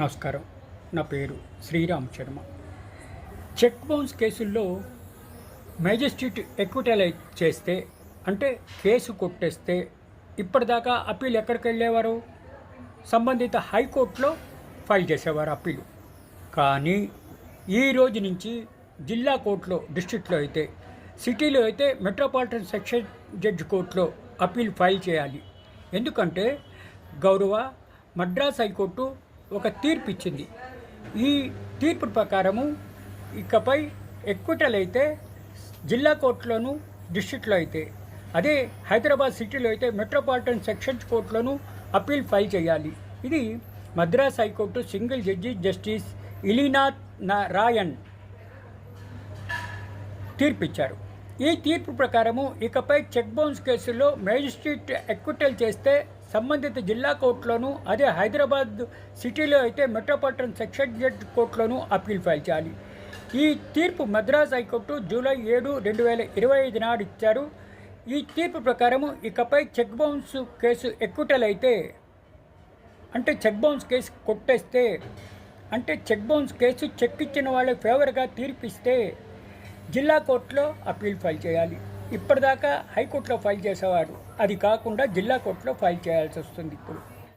నమస్కారం. నా పేరు శ్రీరామ్ శర్మ. చెక్ బౌన్స్ కేసుల్లో మేజిస్ట్రేట్ ఎక్విటలైజ్ చేస్తే అంటే కేసు కొట్టేస్తే ఇప్పటిదాకా అప్పీల్ ఎక్కడికి వెళ్ళేవారు? సంబంధిత హైకోర్టులో ఫైల్ చేసేవారు అప్పీలు. కానీ ఈ రోజు నుంచి జిల్లా కోర్టులో డిస్ట్రిక్ట్లో అయితే సిటీలో అయితే మెట్రోపాలిటన్ సెక్షన్ జడ్జి కోర్టులో అప్పీల్ ఫైల్ చేయాలి. ఎందుకంటే గౌరవ మద్రాస్ హైకోర్టు ఒక తీర్పు ఇచ్చింది. ఈ తీర్పు ప్రకారము ఇకపై ఎక్విటల్ అయితే జిల్లా కోర్టులోను డిస్ట్రిక్ట్లో అయితే అదే హైదరాబాద్ సిటీలో అయితే మెట్రోపాలిటన్ సెక్షన్స్ కోర్టులోను అప్పీల్ ఫైల్ చేయాలి. ఇది Madras high court single judge justice ఇలీనాథ్ నా- రాయన్ తీర్పిచ్చారు. ఈ తీర్పు ప్రకారము ఇకపై చెక్ బౌన్స్ కేసుల్లో మేజిస్ట్రేట్ ఎక్విటల్ చేస్తే సంబంధిత జిల్లా కోర్టులోను అదే హైదరాబాద్ సిటీలో అయితే మెట్రోపాలిటన్ సెక్షన్ జడ్జ్ కోర్టులోనూ అప్పీల్ ఫైల్ చేయాలి. ఈ తీర్పు మద్రాస్ హైకోర్టు జూలై ఏడు రెండు వేల ఇరవై ఐదు నాడు ఇచ్చారు. ఈ తీర్పు ప్రకారము ఇకపై చెక్ బౌన్స్ కేసు ఎక్కుటలైతే అంటే చెక్ బౌన్స్ కేసు కొట్టేస్తే అంటే చెక్ బౌన్స్ కేసు చెక్ ఇచ్చిన వాళ్ళ ఫేవర్గా తీర్పిస్తే జిల్లా కోర్టులో అప్పీల్ ఫైల్ చేయాలి. ఇప్పటిదాకా హైకోర్టులో ఫైల్ చేసేవారు అది కాకుండా జిల్లా కోర్టులో ఫైల్ చేయాల్సి వస్తుంది ఇప్పుడు.